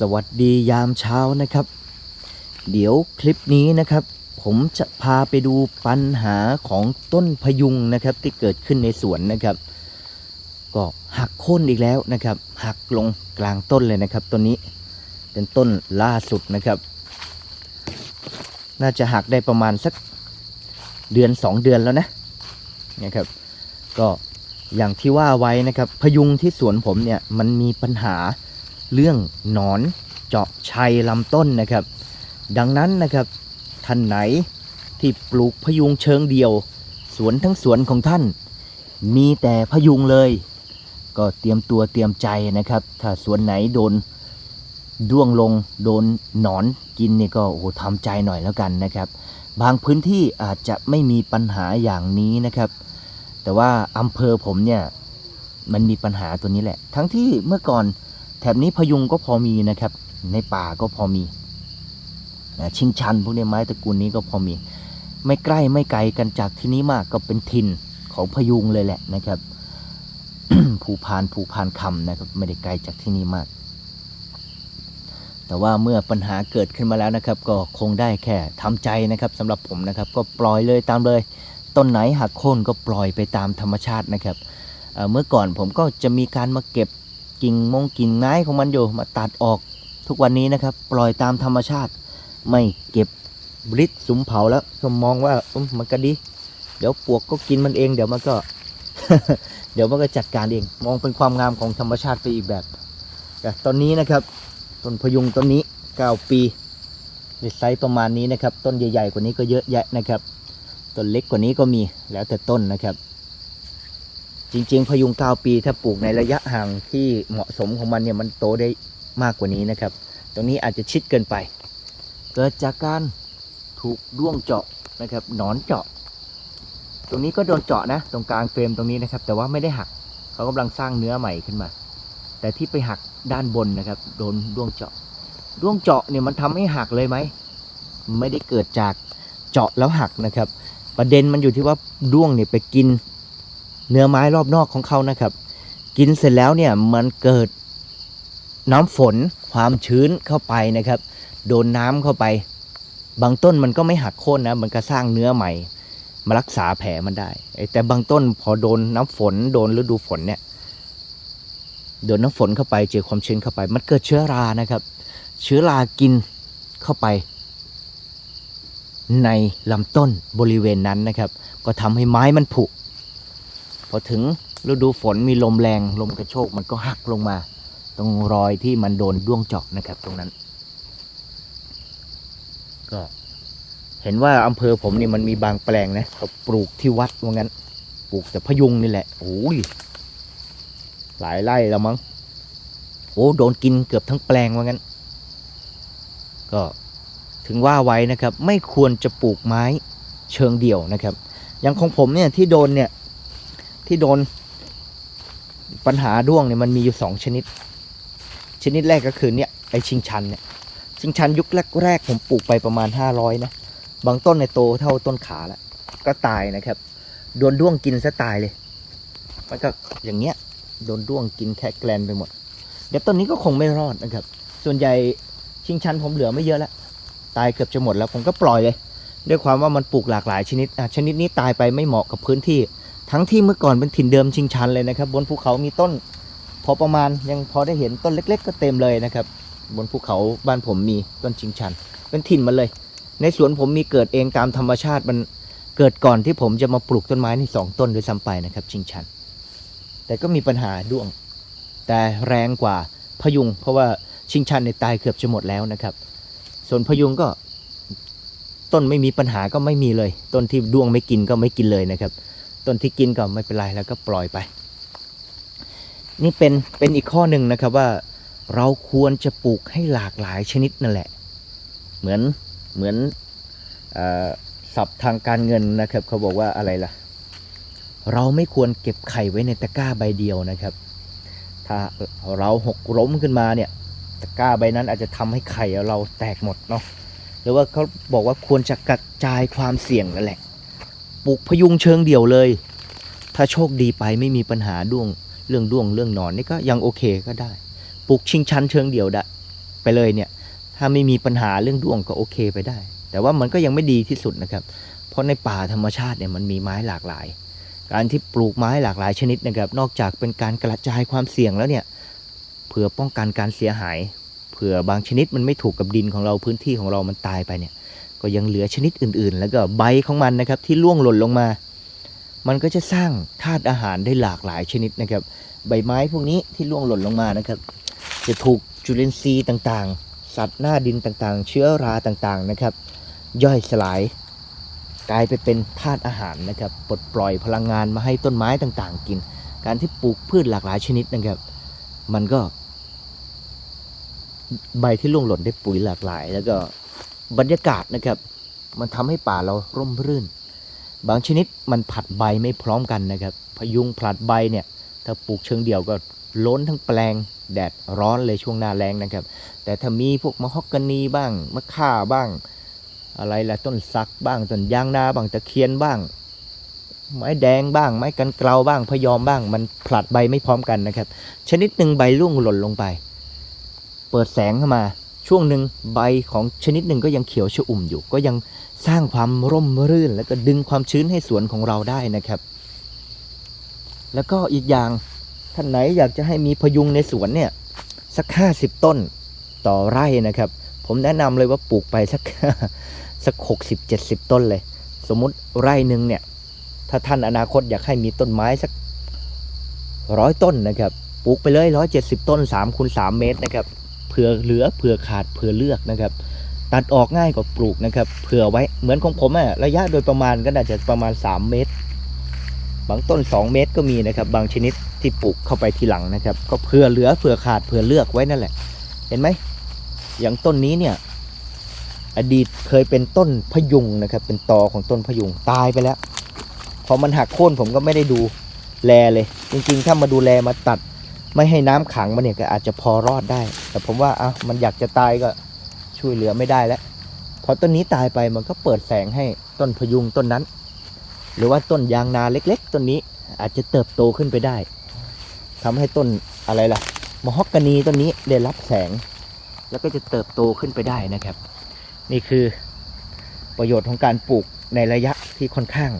สวัสดียามเช้านะครับ เดี๋ยวคลิปนี้นะครับ ผมจะพาไปดูปัญหาของต้นพยุงนะครับ ที่เกิดขึ้นในสวนนะครับ ก็หักโค่นอีกแล้วนะครับ หักลงกลางต้นเลยนะครับต้นนี้เป็นต้นล่าสุดนะครับ น่าจะหักได้ประมาณสักเดือนสองเดือนแล้วนะนะครับ ก็อย่างที่ว่าไว้นะครับ พยุงที่สวนผมเนี่ยมันมีปัญหา เรื่องหนอนเจาะชัยลำต้นนะครับ ดังนั้นนะครับท่านไหนที่ปลูกพยุงเชิงเดียว สวนทั้งสวนของท่าน มีแต่พยุงเลย ก็เตรียมตัวเตรียมใจนะครับ ถ้าสวนไหนโดนด้วงลงโดนหนอนกินนี่ก็โอ้โหทำใจหน่อยแล้วกันนะครับ บางพื้นที่อาจจะไม่มีปัญหาอย่างนี้นะครับ แต่ว่าอำเภอผมเนี่ยมันมีปัญหาตัวนี้แหละ ทั้งที่เมื่อก่อน แถบนี้พยุงก็พอมีนะครับ ในป่าก็พอมีชิงชันพวกนี้ไม้ตระกูลนี้ก็พอมี ไม่ใกล้ไม่ไกลกันจากที่นี้มากก็เป็นทินของพยุงเลยแหละนะครับภูพานภูพานคำนะครับไม่ได้ไกลจากที่นี่มาก แต่ว่าเมื่อปัญหาเกิดขึ้นมาแล้วนะครับ ก็คงได้แค่ทำใจนะครับสำหรับผมนะครับ ก็ปล่อยเลยตามเลย ต้นไหนหักโค่นก็ปล่อยไปตามธรรมชาตินะครับเเมื่อก่อนผมก็จะมีการมาเก็บ กิ่งมงกิ่งไม้ของมันอยู่มาตัดออกทุกวันนี้นะครับ ปล่อยตามธรรมชาติ ไม่เก็บบริษสุมเผาแล้วก็มองว่ามมันก็ดี เดี๋ยวปวกก็กินมันเอง เดี๋ยวมันก็ เดี๋ยวมันก็จัดการเอง มองเป็นความงามของธรรมชาติไปอีกแบบแต่ตอนนี้นะครับต้นพยุงต้นนี้ 9 ปีไซส์ประมาณนี้นะครับ ต้นใหญ่ๆกว่านี้ก็เยอะแยะนะครับ ต้นเล็กกว่านี้ก็มีแล้วแต่ต้นนะครับ จริง ๆ พยุง 9 ปีถ้าปลูกในระยะห่างที่เหมาะสมของมันเนี่ยมันโตได้มากกว่านี้นะครับ ตรงนี้อาจจะชิดเกินไป เกิดจากการถูกด้วงเจาะนะครับหนอนเจาะ ตรงนี้ก็โดนเจาะนะ ตรงกลางเฟรมตรงนี้นะครับ แต่ว่าไม่ได้หักเขากำลังสร้างเนื้อใหม่ขึ้นมา แต่ที่ไปหักด้านบนนะครับ โดนด้วงเจาะ ด้วงเจาะเนี่ยมันทำให้หักเลยไหม ไม่ได้เกิดจากเจาะแล้วหักนะครับ ประเด็นมันอยู่ที่ว่าด้วงเนี่ยไปกิน เนื้อไม้รอบนอกของเขานะครับ กินเสร็จแล้วเนี่ยมันเกิดน้ำฝนความชื้นเข้าไปนะครับ โดนน้ำเข้าไป บางต้นมันก็ไม่หักโค่นนะมันก็สร้างเนื้อใหม่ มารักษาแผลมันได้ แต่บางต้นพอโดนน้ำฝนโดนฤดูฝนเนี่ยโดนน้ำฝนเข้าไปเจอความชื้นเข้าไป มันเกิดเชื้อรานะครับ เชื้อรากินเข้าไป ในลำต้นบริเวณนั้นนะครับ ก็ทำให้ไม้มันผุ พอถึงฤดูฝนมีลมแรงลมกระโชกมันก็หักลงมา ตรงรอยที่มันโดนด้วงเจาะนะครับ ตรงนั้น ก็เห็นว่าอำเภอผมนี่มันมีบางแปลงนะเขาปลูกที่วัดว่างั้น ปลูกแต่พยุงนี่แหละโอ้ยหลายไร่แล้วมั้งโอ้โดนกินเกือบทั้งแปลงว่างั้น ก็ถึงว่าไว้นะครับ ไม่ควรจะปลูกไม้เชิงเดี่ยวนะครับ อย่างของผมเนี่ยที่โดนเนี่ย ที่โดนปัญหาด้วงเนี่ยมันมีอยู่สองชนิด ชนิดแรกก็คือเนี่ยไอชิงชันเนี่ยชิงชันยุคแรกๆผมปลูกไปประมาณ 500 นะ บางต้นในโตเท่าต้นขาแล้วก็ตายนะครับ โดนด้วงกินซะตายเลย มันก็อย่างเงี้ยโดนด้วงกินแคะแกลนไปหมด เดี๋ยวต้นนี้ก็คงไม่รอดนะครับ ส่วนใหญ่ชิงชันผมเหลือไม่เยอะแล้ว ตายเกือบจะหมดแล้วผมก็ปล่อยเลย ด้วยความว่ามันปลูกหลากหลายชนิดอะชนิดนี้ตายไปไม่เหมาะกับพื้นที่ ทั้งที่เมื่อก่อนเป็นถิ่นเดิมชิงชันเลยนะครับ บนภูเขามีต้น พอประมาณยังพอได้เห็นต้นเล็ก ๆ ก็เต็มเลยนะครับ บนภูเขาบ้านผมมีต้นชิงชัน เป็นถิ่นมันเลย ในสวนผมมีเกิดเองตามธรรมชาติมันเกิดก่อนที่ผมจะมาปลูกต้นไม้นี่สองต้นด้วยซ้ำไปนะครับ ชิงชัน แต่ก็มีปัญหาด้วง แต่แรงกว่าพยุง เพราะว่าชิงชันในยตายเกือบจะหมดแล้วนะครับ ส่วนพยุงก็ต้นไม่มีปัญหาก็ไม่มีเลย ต้นที่ด้วงไม่กินก็ไม่กินเลยนะครับ ต้นที่กินก็ไม่เป็นไรแล้วก็ปล่อยไป นี่เป็นเป็นอีกข้อหนึ่งนะครับว่าเราควรจะปลูกให้หลากหลายชนิดนั่นแหละ เหมือนเหมือนศัพท์ทางการเงินนะครับเขาบอกว่าอะไรล่ะ เราไม่ควรเก็บไข่ไว้ในตะกร้าใบเดียวนะครับ ถ้าเราหกล้มขึ้นมาเนี่ยตะกร้าใบนั้นอาจจะทำให้ไข่เราแตกหมดเนาะหรือว่าเขาบอกว่าควรจะกระจายความเสี่ยงนั่นแหละ ปลูกพยุงเชิงเดี่ยวเลย ถ้าโชคดีไปไม่มีปัญหาด้วงเรื่องด้วงเรื่องหนอนนี่ก็ยังโอเคก็ได้ ปลูกชิงชันเชิงเดี่ยวได้ไปเลยเนี่ย ถ้าไม่มีปัญหาเรื่องด้วงก็โอเคไปได้ แต่ว่ามันก็ยังไม่ดีที่สุดนะครับ เพราะในป่าธรรมชาติเนี่ยมันมีไม้หลากหลาย การที่ปลูกไม้หลากหลายชนิดนะครับ นอกจากเป็นการกระจายความเสี่ยงแล้วเนี่ย เผื่อป้องกันการเสียหาย เผื่อบางชนิดมันไม่ถูกกับดินของเราพื้นที่ของเรามันตายไปเนี่ย ก็ยังเหลือชนิดอื่นๆ แล้วก็ใบของมันนะครับที่ร่วงหล่นลงมา มันก็จะสร้างธาตุอาหารได้หลากหลายชนิดนะครับ ใบไม้พวกนี้ที่ร่วงหล่นลงมานะครับ จะถูกจุลินทรีย์ต่างๆ สัตว์หน้าดินต่างๆ เชื้อราต่างๆนะครับ ย่อยสลาย กลายไปเป็นธาตุอาหารนะครับปลดปล่อยพลังงานมาให้ต้นไม้ต่างๆ กิน การที่ปลูกพืชหลากหลายชนิดนะครับ มันก็ ใบที่ร่วงหล่นได้ปุ๋ยหลากหลาย แล้วก็ บรรยากาศนะครับ มันทำให้ป่าเราร่มรื่น บางชนิดมันผลัดใบไม่พร้อมกันนะครับ พยุงผลัดใบเนี่ย ถ้าปลูกเชิงเดี่ยวก็ล้นทั้งแปลงแดดร้อนเลยช่วงหน้าแรงนะครับ แต่ถ้ามีพวกมะฮอกกานีบ้างมะข่าบ้าง อะไรล่ะต้นสักบ้างต้นยางนาบ้างตะเคียนบ้าง ไม้แดงบ้าง ไม้กันเกลาบ้างพยอมบ้าง มันผลัดใบไม่พร้อมกันนะครับ ชนิดหนึ่งใบร่วงหล่นลงไป เปิดแสงเข้ามา ช่วงหนึ่งใบของชนิดหนึ่งก็ยังเขียวชอุ่มอยู่ ก็ยังสร้างความร่มรื่น แล้วก็ดึงความชื้นให้สวนของเราได้นะครับ แล้วก็อีกอย่างท่านไหนอยากจะให้มีพยุงในสวนเนี่ยสักห้าสิบต้นต่อไร่นะครับ ผมแนะนำเลยว่าปลูกไปสักสักหกสิบเจ็ดสิบต้นเลย สมมุติไร่หนึ่งเนี่ยถ้าท่านอนาคตอยากให้มีต้นไม้สักร้อยต้นนะครับปลูกไปเลยร้อยเจ็ดสิบต้นสามคูณสามเมตรนะครับ เผื่อเหลือเผื่อขาดเผื่อเลือกนะครับ ตัดออกง่ายกว่าปลูกนะครับ เผื่อไว้เหมือนของผมอะระยะโดยประมาณก็น่าจะประมาณ 3 เมตร บางต้น 2 เมตรก็มีนะครับ บางชนิดที่ปลูกเข้าไปทีหลังนะครับ ก็เผื่อเหลือเผื่อขาดเผื่อเลือกไว้นั่นแหละ เห็นไหมอย่างต้นนี้เนี่ยอดีตเคยเป็นต้นพยุงนะครับ เป็นตอของต้นพยุงตายไปแล้ว พอมันหักโค่นผมก็ไม่ได้ดูแลเลย จริงๆ ถ้ามาดูแลมาตัด ไม่ให้น้ำขังมันเนี่ยก็อาจจะพอรอดได้ แต่ผมว่าอะมันอยากจะตายก็ช่วยเหลือไม่ได้แล้วพอต้นนี้ตายไปมันก็เปิดแสงให้ต้นพยุงต้นนั้น หรือว่าต้นยางนาเล็ก ๆต้นนี้อาจจะเติบโตขึ้นไปได้ทำให้ต้นอะไรล่ะมะฮอกกานีต้นนี้ได้รับแสง แล้วก็จะเติบโตขึ้นไปได้นะครับ นี่คือประโยชน์ของการปลูกในระยะที่ค่อนข้าง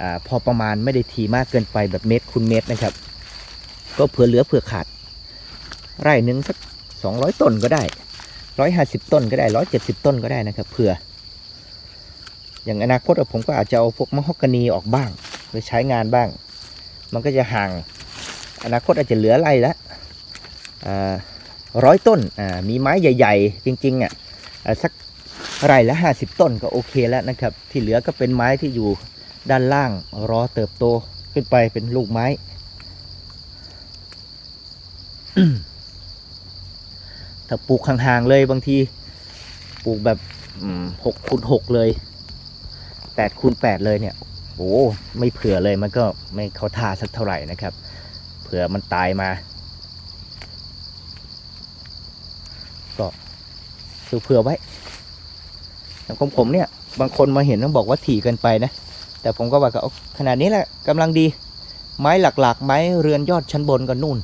อพอประมาณไม่ได้ทีมากเกินไปแบบเมตรคูณเมตรนะครับ ก็เผื่อเหลือเผื่อขาด ไร่หนึ่งสักสองร้อยต้นก็ได้ร้อยห้าสิบต้นก็ได้ร้อยเจ็ดสิบต้นก็ได้นะครับเผื่อ อย่างอนาคตผมก็อาจจะเอาพวกมะฮอกกานีออกบ้างไปใช้งานบ้าง มันก็จะห่าง อนาคตอาจจะเหลือไร่ละร้อยต้นมีไม้ใหญ่ ๆ จริงๆอะสักไร่ละห้าสิบต้นก็โอเคแล้วนะครับ ที่เหลือก็เป็นไม้ที่อยู่ด้านล่างรอเติบโตขึ้นไปเป็นลูกไม้ ถ้าปลูกห่างๆเลยบางทีปลูกแบบหกคูณหกเลยแปดคูณแปดเลยเนี่ยโอ้ไม่เผื่อเลยมันก็ไม่เข้าท่าสักเท่าไหร่นะครับ เผื่อมันตายมา ก็ซื้อเผื่อไว้อย่ของผมเนี่ย บางคนมาเห็นต้องบอกว่าถี่กินไปนะ แต่ผมก็ว่าก็เอาขนาดนี้แหละกำลังดี ไม้หลักๆ ไม้เรือนยอดชั้นบนก็นู่น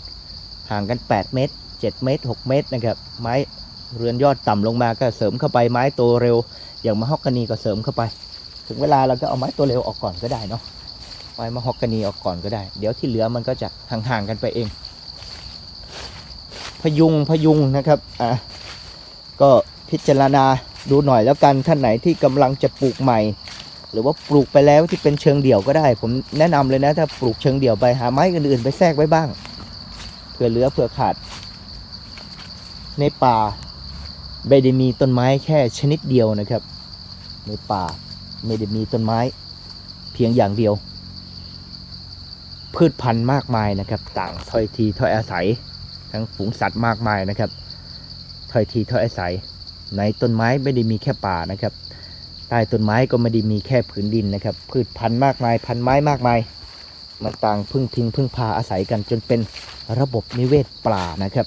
ห่างกัน 8 เมตร 7 เมตร 6 เมตรนะครับ ไม้เรือนยอดต่ำลงมาก็เสริมเข้าไปไม้โตเร็ว อย่างมะฮอกกานีก็เสริมเข้าไป ถึงเวลาเราก็เอาไม้ตัวเร็วออกก่อนก็ได้เนาะไม้มะฮอกกานีออกก่อนก็ได้ เดี๋ยวที่เหลือมันก็จะห่างๆกันไปเอง พยุงพยุงนะครับอะก็พิจารณาดูหน่อยแล้วกันท่านไหนที่กำลังจะปลูกใหม่ หรือว่าปลูกไปแล้วที่เป็นเชิงเดี่ยวก็ได้ ผมแนะนำเลยนะถ้าปลูกเชิงเดี่ยวไปหาไม้อื่นๆไปแทรกไว้บ้าง เผื่อเหลือเผื่อขาด ในป่าไม่ได้มีต้นไม้แค่ชนิดเดียวนะครับ ในป่าไม่ได้มีต้นไม้เพียงอย่างเดียว พืชพันธุ์มากมายนะครับ ต่างถ้อยทีถ้อยอาศัย ทั้งฝูงสัตว์มากมายนะครับถ้อยทีถ้อยอาศัย ในต้นไม้ไม่ได้มีแค่ป่านะครับใต้ต้นไม้ก็ไม่ได้มีแค่ผืนดินนะครับ พืชพันธุ์มากมาย พันไม้มากมาย มันต่างพึ่งพิงพึ่งพาอาศัยกันจนเป็น ระบบนิเวศป่านะครับ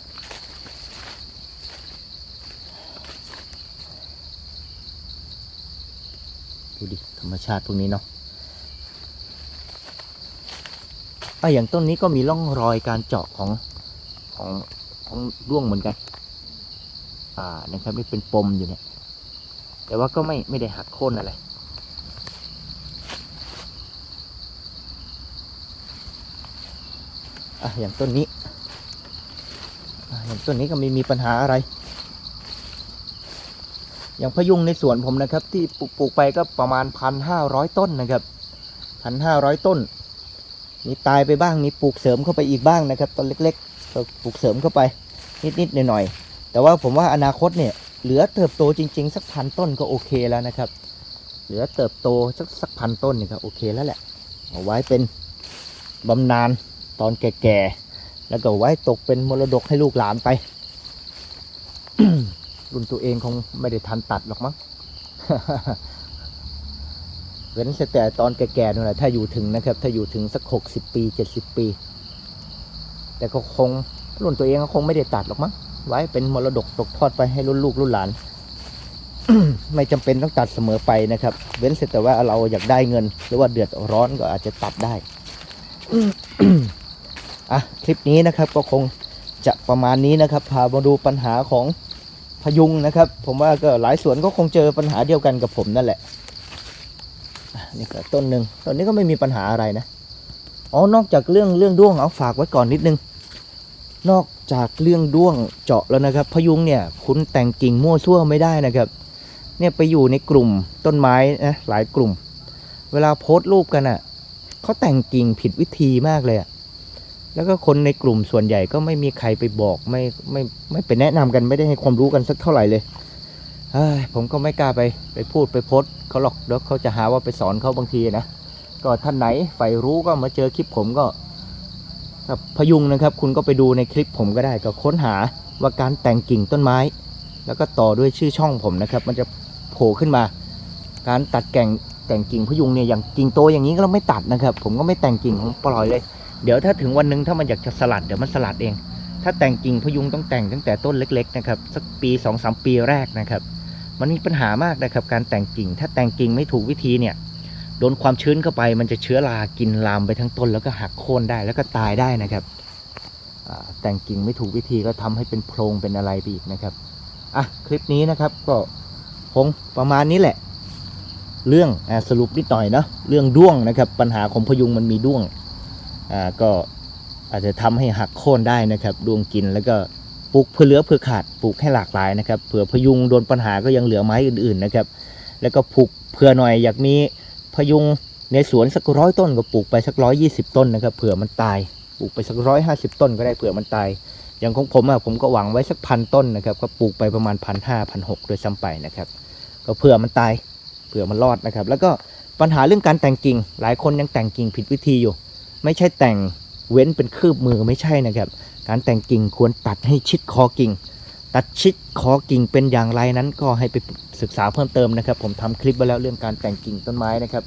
ดูดิ ธรรมชาติพวกนี้เนาะอะอย่างต้นนี้ก็มีร่องรอยการเจาะของของของร่วงเหมือนกัน อ่า นะครับนี่เป็นปมอยู่เนี่ย แต่ว่าก็ไม่ไม่ได้หักโค่นอะไร อะอย่างต้นนี้อะอย่างต้นนี้ก็ไม่มีปัญหาอะไร อย่างพะยุงในสวนผมนะครับ ที่ปลูกปลูกไปก็ประมาณพันห้าร้อยต้นนะครับพันห้าร้อยต้น มีตายไปบ้างมีปลูกเสริมเข้าไปอีกบ้างนะครับต้นเล็กๆก็ปลูกเสริมเข้าไปนิดๆหน่อยๆแต่ว่าผมว่าอนาคตเนี่ยเหลือเติบโตจริง ๆ สักพันต้นก็โอเคแล้วนะครับเหลือเติบโตสักสักพันต้นนี่ก็โอเคแล้วแหละ เอาไว้เป็นบำนาญ ตอนแก่ๆ แล้วก็ไว้ตกเป็นมรดกให้ลูกหลานไป รุ่นตัวเองคงไม่ได้ทันตัดหรอกมั้งเว้นแต่ตอนแก่ๆนั่นแหละถ้าอยู่ถึงนะครับ ถ้าอยู่ถึงสักหกสิบปีเจ็ดสิบปี แต่ก็คงรุ่นตัวเองก็คงไม่ได้ตัดหรอกมั้งไว้เป็นมรดกตกทอดไปให้รุ่นลูกรุ่นหลานไม่จำเป็นต้องตัดเสมอไปนะครับ เว้นแต่ว่าเราอยากได้เงิน หรือว่าเดือดร้อนก็อาจจะตัดได้ อะคลิปนี้นะครับก็คงจะประมาณนี้นะครับ พามาดูปัญหาของพยุงนะครับ ผมว่าก็หลายสวนก็คงเจอปัญหาเดียวกันกับผมนั่นแหละนี่ก็ต้นหนึ่งต้นนี้ก็ไม่มีปัญหาอะไรนะอ๋อนอกจากเรื่องเรื่องด้วงเอาฝากไว้ก่อนนิดนึง นอกจากเรื่องด้วงเจาะแล้วนะครับ พยุงเนี่ยคุณแต่งกิ่งมั่วซั่วไม่ได้นะครับ เนี่ยไปอยู่ในกลุ่มต้นไม้นะหลายกลุ่ม เวลาโพสต์รูปกันอะ่ะเขาแต่งกิ่งผิดวิธีมากเลยอะ แล้วก็คนในกลุ่มส่วนใหญ่ก็ไม่มีใครไปบอกไม่ไม่ไม่ไปแนะนำกันไม่ได้ให้ความรู้กันสักเท่าไหร่เลยเฮ้ยผมก็ไม่กล้าไปไปพูดไปโพสเขาหรอกเดี๋ยวเขาจะหาว่าไปสอนเขาบางทีนะก็ท่านไหนใฝ่รู้ก็มาเจอคลิปผมก็ครับพยุงนะครับ คุณก็ไปดูในคลิปผมก็ได้ก็ค้นหาว่าการแต่งกิ่งต้นไม้ แล้วก็ต่อด้วยชื่อช่องผมนะครับ มันจะโผล่ขึ้นมา การตัดแก่งแต่งกิ่งพยุงเนี่ยอย่างกิ่งโตอย่างนี้ก็เราไม่ตัดนะครับ ผมก็ไม่แต่งกิ่งผมปล่อยเลย เดี๋ยวถ้าถึงวันหนึงถ้ามันอยากจะสลัดเดี๋ยวมันสลัดเอง ถ้าแต่งกิ่งพยุงต้องแต่งตั้งแต่ต้นเล็ก ๆ นะครับ สักปี2อสปีแรกนะครับ มันมีปัญหามากนะครับ การแต่งกิ่ง ถ้าแต่งกิ่งไม่ถูกวิธีเนี่ยโดนความชื้นเข้าไปมันจะเชื้อรากินลามไปทั้งต้น แล้วก็หักโค่นได้แล้วก็ตายได้นะครับแต่งกิ่งไม่ถูกวิธีก็ทำให้เป็นโพรงเป็นอะไรไปอีกนะครับอะคลิปนี้นะครับก็คงประมาณนี้แหละ เรื่องอสรุปนิดหน่อยเนาะเรื่องด้วงนะครับ ปัญหาของพยุงมันมีด้วง ก็อาจจะทำให้หักโค่นได้นะครับดวงกินแล้วก็ปลูกเพื่อเหลือเพื่อขาดปลูกให้หลากหลายนะครับเผื่อพยุงโดนปัญหาก็ยังเหลือไม้อื่นๆนะครับ แล้วก็ปลูกเผื่อหน่อยอยากมีพยุงในสวนสักร้อยต้นก็ปลูกไปสักร้อยยี่สิบต้นนะครับเผื่อมันตายปลูกไปสักร้อยห้าสิบต้นก็ได้เผื่อมันตายอย่างของผมอะผมก็หวังไว้สักพันต้นนะครับก็ปลูกไปประมาณพันห้าพันหกโดยซ้ำไปนะครับก็เผื่อมันตายเผื่อมันรอดนะครับ แล้วก็ปัญหาเรื่องการแต่งกิ่ง หลายคนยังแต่งกิ่งผิดวิธีอยู่ ไม่ใช่แต่งเว้นเป็นคืบมือไม่ใช่นะครับ การแต่งกิ่งควรตัดให้ชิดคอกิ่ง ตัดชิดคอกิ่งเป็นอย่างไรนั้นก็ให้ไปศึกษาเพิ่มเติมนะครับ ผมทำคลิปไว้แล้วเรื่องการแต่งกิ่งต้นไม้นะครับ